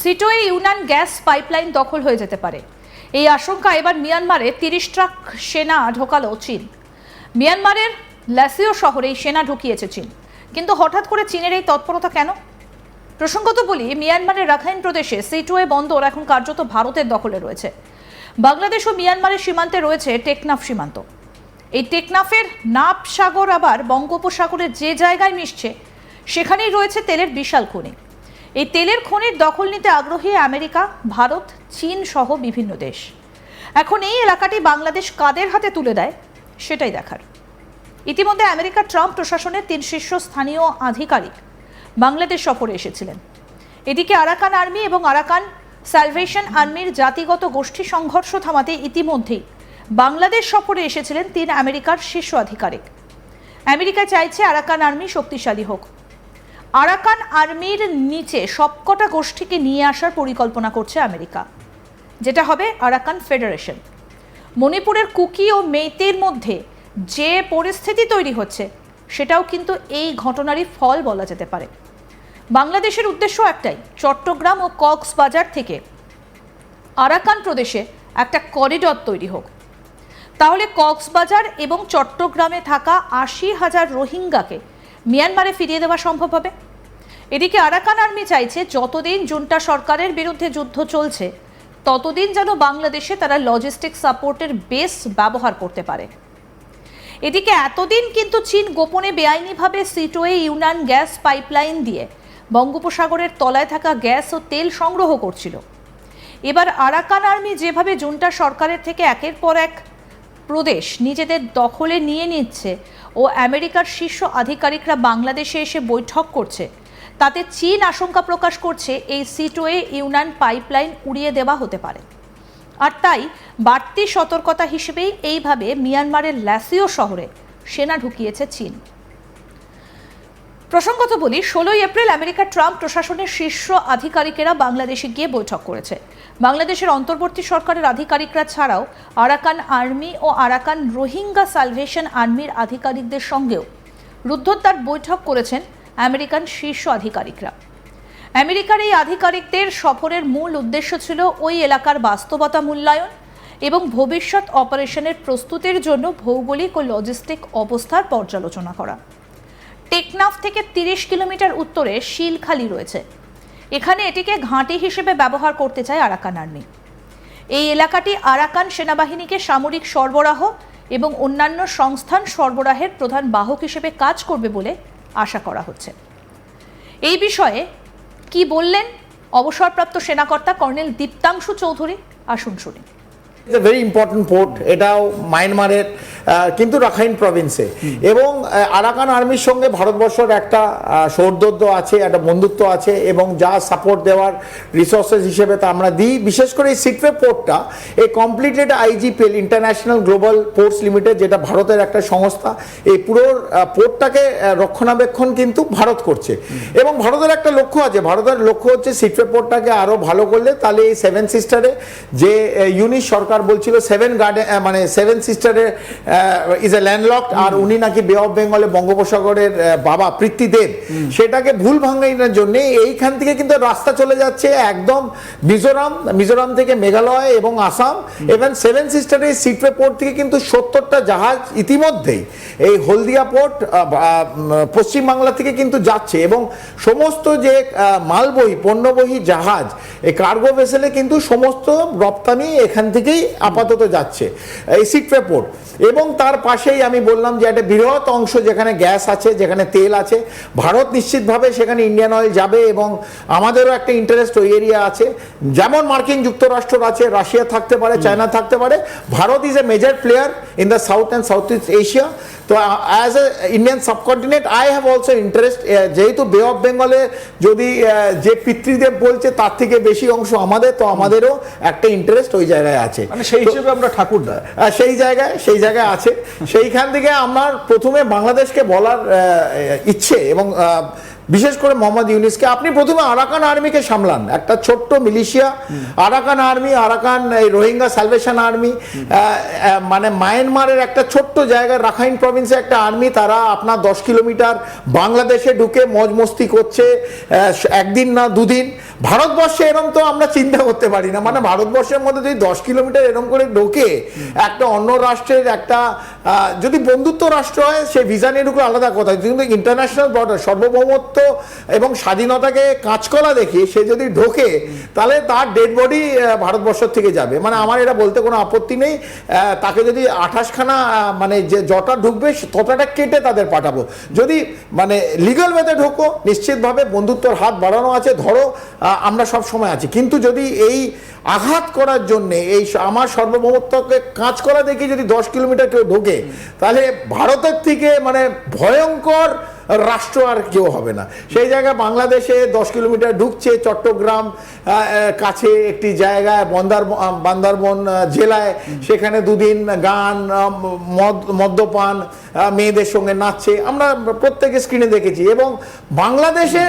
সিটোয়ে Yunnan gas pipeline দখল হয়ে যেতে পারে। এই আশঙ্কা এবার মিয়ানমারে তিরিশ ট্রাক সেনা ঢোকালো চীন। মিয়ানমারের ল্যাসিও শহরে এই সেনা ঢুকিয়েছে চীন। কিন্তু হঠাৎ করে চীনের এই তৎপরতা কেন? প্রসঙ্গত বলি, মিয়ানমারের রাখাইন প্রদেশে সিটুয়ে বন্দর এখন কার্যত ভারতের দখলে রয়েছে। বাংলাদেশ ও মিয়ানমারের সীমান্তে রয়েছে টেকনাফ সীমান্ত। এই টেকনাফের নাপ সাগর আবার বঙ্গোপসাগরের যে জায়গায় মিশছে, সেখানেই রয়েছে তেলের বিশাল খনি। এই তেলের খনির দখল নিতে আগ্রহী আমেরিকা, ভারত, চীন সহ বিভিন্ন দেশ। এখন এই এলাকাটি বাংলাদেশ কাদের হাতে তুলে দেয়, সেটাই দেখার। ইতিমধ্যে আমেরিকার ট্রাম্প প্রশাসনের তিন শীর্ষস্থানীয় আধিকারিক বাংলাদেশ সফরে এসেছিলেন। এদিকে আরাকান আর্মি এবং আরাকান স্যালভেশন আর্মির জাতিগত গোষ্ঠী সংঘর্ষ থামাতে ইতিমধ্যেই বাংলাদেশ সফরে এসেছিলেন তিন আমেরিকার শীর্ষ আধিকারিক। আমেরিকা চাইছে আরাকান আর্মি শক্তিশালী হোক। আরাকান আর্মির নিচে সবকটা গোষ্ঠীকে নিয়ে আসার পরিকল্পনা করছে আমেরিকা, যেটা হবে আরাকান ফেডারেশন। মণিপুরের কুকি ও মেইতের মধ্যে যে পরিস্থিতি তৈরি হচ্ছে, সেটাও কিন্তু এই ঘটনারই ফল বলা যেতে পারে। বাংলাদেশের উদ্দেশ্য একটাই, চট্টগ্রাম ও কক্সবাজার থেকে আরাকান প্রদেশে একটা করিডর তৈরি হোক। তাহলে কক্সবাজার এবং চট্টগ্রামে থাকা আশি হাজার রোহিঙ্গাকে মিয়ানমারে ফিরিয়ে দেওয়া সম্ভব হবে? এদিকে আরাকান আর্মি চাইছে যতদিন জুন্টা সরকারের বিরুদ্ধে যুদ্ধ চলছে, ততদিন যেন বাংলাদেশে তারা লজিস্টিক সাপোর্টের বেস ব্যবহার করতে পারে। এদিকে এতদিন কিন্তু চীন গোপনে বেআইনিভাবে সিটোয়ে ইউনান গ্যাস পাইপলাইন দিয়ে বঙ্গোপসাগরের তলায় থাকা গ্যাস ও তেল সংগ্রহ করছিল। এবার আরাকান আর্মি যেভাবে জুন্টা সরকারের থেকে একের পর এক প্রদেশ নিজেদের দখলে নিয়ে নিচ্ছে ও আমেরিকার শীর্ষ আধিকারিকরা বাংলাদেশে এসে বৈঠক করছে তাতে চীন আশঙ্কা প্রকাশ করছে এই সিটোয়ে ইউনান পাইপলাইন উড়িয়ে দেওয়া হতে পারে। আর তাই বাড়তি সতর্কতা হিসেবেই এইভাবে মিয়ানমারের ল্যাসিও শহরে সেনা ঢুকিয়েছে চীন। প্রসঙ্গত বলি, ষোলোই এপ্রিল আমেরিকার ট্রাম্প প্রশাসনের শীর্ষ আধিকারিকেরা বাংলাদেশে গিয়ে বৈঠক করেছে। বাংলাদেশের অন্তর্বর্তী সরকারের আধিকারিকরা ছাড়াও আরাকান আর্মি ও আরাকান রোহিঙ্গা সালভেশন আর্মির আধিকারিকদের সঙ্গেও রুদ্ধদ্বার বৈঠক করেছেন আমেরিকান শীর্ষ আধিকারিকরা। আমেরিকার এই আধিকারিকদের সফরের মূল উদ্দেশ্য ছিল ওই এলাকার বাস্তবতা মূল্যায়ন এবং ভবিষ্যৎ অপারেশনের প্রস্তুতির জন্য ভৌগোলিক ও লজিস্টিক অবস্থার পর্যালোচনা করা। টেকনাফ থেকে তিরিশ কিলোমিটার উত্তরে শিলখালি রয়েছে। এখানে এটিকে ঘাঁটি হিসেবে ব্যবহার করতে চায় আরাকান আর্মি। এই এলাকাটি আরাকান সেনাবাহিনীকে সামরিক সরবরাহ এবং অন্যান্য সংস্থান সরবরাহের প্রধান বাহক হিসেবে কাজ করবে বলে আশা করা হচ্ছে। এই বিষয়ে কি বললেন? অবসরপ্রাপ্ত সেনাকর্তা কর্নেল দীপ্তাংশু চৌধুরী? আসুন শুনি। It's a very important port এটাও মায়ানমারের কিন্তু রাখাইন প্রভিন্সে এবং আরাকান আর্মির সঙ্গে ভারতবর্ষের একটা সৌহার্দ্য আছে, একটা বন্ধুত্ব আছে, এবং যা সাপোর্ট দেওয়ার রিসোর্সেস হিসেবে তা আমরা দিই। বিশেষ করে এই সিটওয়ে পোর্টটা এই completed IGPL international global ports limited যেটা ভারতের একটা সংস্থা, এই পুরো পোর্টটাকে রক্ষণাবেক্ষণ কিন্তু ভারত করছে। এবং ভারতের একটা লক্ষ্য আছে। ভারতের লক্ষ্য হচ্ছে সিটওয়ে পোর্টটাকে আরও ভালো করলে, তাহলে এই সেভেন সিস্টারে যে ইউনিশ সরকার বলছিল সেভেন গার্ডেন মানে সেভেন সিস্টারের ইজ এ ল্যান্ডলক আর উনি নাকি বে অফ বেঙ্গলে বঙ্গোপসাগরের বাবা পৃথ্বীদেব সেটাকে ভুল ভাঙানোর জন্য এইখান থেকে কিন্তু রাস্তা চলে যাচ্ছে একদম মিজোরাম মিজোরাম থেকে মেঘালয় এবং আসাম। এবং সেভেন সিস্টারের সিটওয়ে পোর্ট থেকে কিন্তু সত্তরটা জাহাজ ইতিমধ্যেই এই হলদিয়া পোর্ট পশ্চিমবাংলা থেকে কিন্তু যাচ্ছে এবং সমস্ত যে মালবহী পণ্যবহী জাহাজ এই কার্গো ভেসেলে কিন্তু সমস্ত রপ্তানি এখান থেকেই আপাতত যাচ্ছে। এই সিটওয়ে পোর্ট এবং তার পাশেই আমি বললাম যে একটা বৃহৎ অংশ যেখানে গ্যাস আছে যেখানে তেল আছে ভারত নিশ্চিতভাবে সেখানে ইন্ডিয়ান অয়েল যাবে এবং আমাদেরও একটা ইন্টারেস্ট ওই এরিয়া আছে। যেমন মার্কিন যুক্তরাষ্ট্র আছে রাশিয়া থাকতে পারে চায়না থাকতে পারে। Bharat is a major player in the south and south east Asia তো as a Indian subcontinent I have also interest যেহেতু বে অফ বেঙ্গলে যদি যে পিতৃদেব বলছে তার থেকে বেশি অংশ আমাদের তো আমাদেরও একটা ইন্টারেস্ট ওই জায়গায় আছে। মানে সেই হিসেবে আমরা ঠাকুরদা সেই জায়গায় সেই জায়গায় আছে। সেইখান থেকে আমার প্রথমে বাংলাদেশকে বলার ইচ্ছে এবং আহ, বিশেষ করে মোহাম্মদ ইউনিসকে। আপনি প্রথমে আরাকান আর্মিকে সামলান। একটা ছোট্ট মিলিশিয়া। আরাকান আর্মি, আরাকান এই রোহিঙ্গা সালভেশন আর্মি মানে মায়ানমারের একটা ছোট্ট জায়গায় রাখাইন প্রভিন্সে একটা আর্মি। তারা আপনার দশ কিলোমিটার বাংলাদেশে ঢুকে মজ মস্তি করছে একদিন না দুদিন। ভারতবর্ষে এরম তো আমরা চিন্তা করতে পারি না। মানে ভারতবর্ষের মধ্যে যদি দশ কিলোমিটার এরম করে ঢোকে, একটা অন্য রাষ্ট্রের একটা যদি বন্ধুত্ব রাষ্ট্র হয় সে ভিসা নিয়ে ঢুকলে আলাদা কথা। কিন্তু ইন্টারন্যাশনাল বর্ডার সার্বভৌমত্ব এবং স্বাধীনতাকে কাঁচকলা দেখিয়ে সে যদি ঢোকে, তাহলে তার ডেড বডি ভারতবর্ষ থেকে যাবে। মানে আমার এটা বলতে কোনো আপত্তি নেই। তাকে যদি আঠাশখানা মানে যে জটা ঢুকবে ততটা কেটে তাদের পাঠাবো। যদি মানে লিগাল ওয়েতে ঢোকো, নিশ্চিতভাবে বন্ধুত্বর হাত বাড়ানো আছে, ধরো আমরা সব সময় আছি। কিন্তু যদি এই আঘাত করার জন্যে, এই আমার সার্বভৌমত্বকে কাজ করা দেখে যদি দশ কিলোমিটার কেউ ঢোকে তাহলে ভারতের থেকে মানে ভয়ঙ্কর রাষ্ট্র আর কেউ হবে না। সেই জায়গায় বাংলাদেশে দশ কিলোমিটার ঢুকছে চট্টগ্রাম কাছে একটি জায়গায় বন্দার বান্দারবন জেলায়। সেখানে দুদিন গান মদ মদ্যপান মেয়েদের সঙ্গে নাচছে। আমরা প্রত্যেকে স্ক্রিনে দেখেছি এবং বাংলাদেশে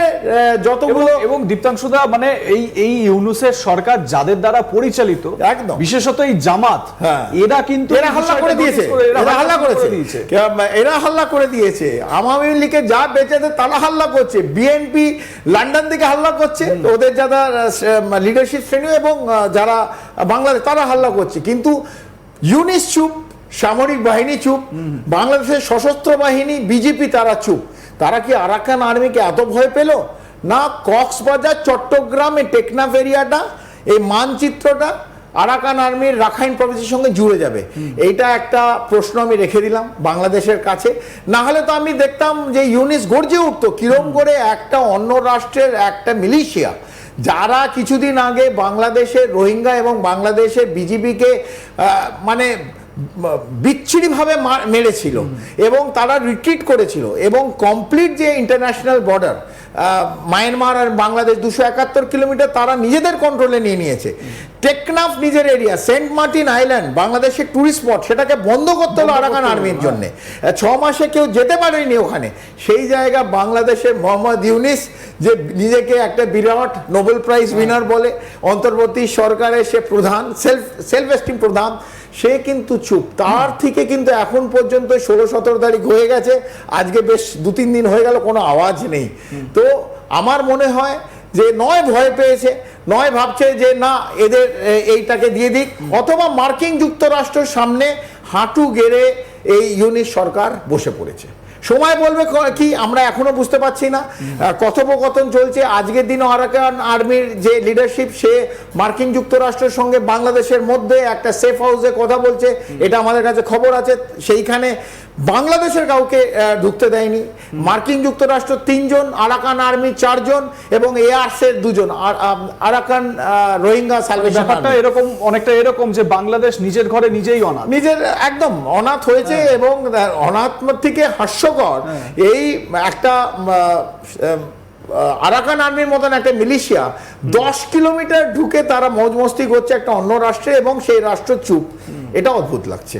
যতগুলো এবং দীপ্তাংশুদা মানে এই এই ইউনুসের সরকার যাদের দ্বারা পরিচালিত একদম। বিশেষত এই জামাত হ্যাঁ। এরা কিন্তু এরা হাল্লা করে দিয়েছে। এরা হাল্লা করেছে। দিয়েছে। এরা হাল্লা করে দিয়েছে। আওয়ামী লীগের যা বেঁচেছে তারা হাল্লা করছে। বিএনপি লন্ডন থেকে হাল্লা করছে। ওদের যারা লিডারশিপ শ্রেণি এবং যারা বাংলাদেশ তারা হাল্লা করছে। কিন্তু ইউনিস চুপ সামরিক বাহিনী চুপ বাংলাদেশের সশস্ত্র বাহিনী বিজেপি তারা চুপ। তারা কি আরাকান আর্মিকে এত ভয় পেল? না কক্সবাজার চট্টগ্রামে টেকনাফ এরিয়াটা এই মানচিত্রটা আরাকান আর্মির রাখাইন প্রভিন্সের সঙ্গে জুড়ে যাবে। এইটা একটা প্রশ্ন আমি রেখে দিলাম বাংলাদেশের কাছে। না হলে তো আমি দেখতাম যে ইউনিস গর্জে উঠতো কিরম করে একটা অন্য রাষ্ট্রের একটা মিলিশিয়া যারা কিছুদিন আগে বাংলাদেশের রোহিঙ্গা এবং বাংলাদেশের বিজিবিকে মানে বিচ্ছিরিভাবে মেরেছিল এবং তারা রিট্রিট করেছিল এবং কমপ্লিট যে ইন্টারন্যাশনাল বর্ডার মায়ানমার আর বাংলাদেশ দুশো একাত্তর কিলোমিটার তারা নিজেদের কন্ট্রোলে নিয়ে নিয়েছে। টেকনাফ নিজের এরিয়া সেন্ট মার্টিন আইল্যান্ড বাংলাদেশের টুরিস্ট স্পট সেটাকে বন্ধ করতে হলো আরাকান আর্মির জন্যে। ছ মাসে কেউ যেতে পারেনি ওখানে। সেই জায়গা বাংলাদেশের মোহাম্মদ ইউনিস যে নিজেকে একটা বিরাট নোবেল প্রাইজ উইনার বলে অন্তর্বর্তী সরকারের সে প্রধান সেলফ সেলফ এস্টিম প্রধান সে কিন্তু চুপ। তার থেকে কিন্তু এখন পর্যন্ত ষোলো সতেরো তারিখ হয়ে গেছে। আজকে বেশ দু তিন দিন হয়ে গেল কোনো আওয়াজ নেই। তো আমার মনে হয় যে নয় ভয় পেয়েছে নয় ভাবছে যে না এদের এইটাকে দিয়ে দিক। অথবা মার্কিন যুক্তরাষ্ট্রের সামনে হাঁটু গেড়ে এই ইউনিট সরকার বসে পড়েছে। সময় বলবে কি আমরা এখনও বুঝতে পারছি না। কথোপকথন চলছে। আজকের দিনে আরাকান আর্মির যে লিডারশিপ সে মার্কিন যুক্তরাষ্ট্রের সঙ্গে বাংলাদেশের মধ্যে একটা সেফ হাউসে কথা বলছে। এটা আমাদের কাছে খবর আছে। সেইখানে বাংলাদেশের কাউকে ঢুকতে দেয়নি। মার্কিন যুক্তরাষ্ট্র তিনজন আরাকান আর্মি চারজন এবং এয়ারসের দুজন। আর আরাকান রোহিঙ্গা সালভেশন ব্যাপারটা এরকম অনেকটা এরকম যে বাংলাদেশ নিজের ঘরে নিজেই অনাথ। নিজের একদম অনাথ হয়েছে এবং অনাথ থেকে হাস্যকর। এই একটা আরাকান আর্মির মতন একটা মিলিশিয়া দশ কিলোমিটার ঢুকে তারা মৌজ মস্তি করছে একটা অন্য রাষ্ট্রে এবং সেই রাষ্ট্র চুপ। এটা অদ্ভুত লাগছে।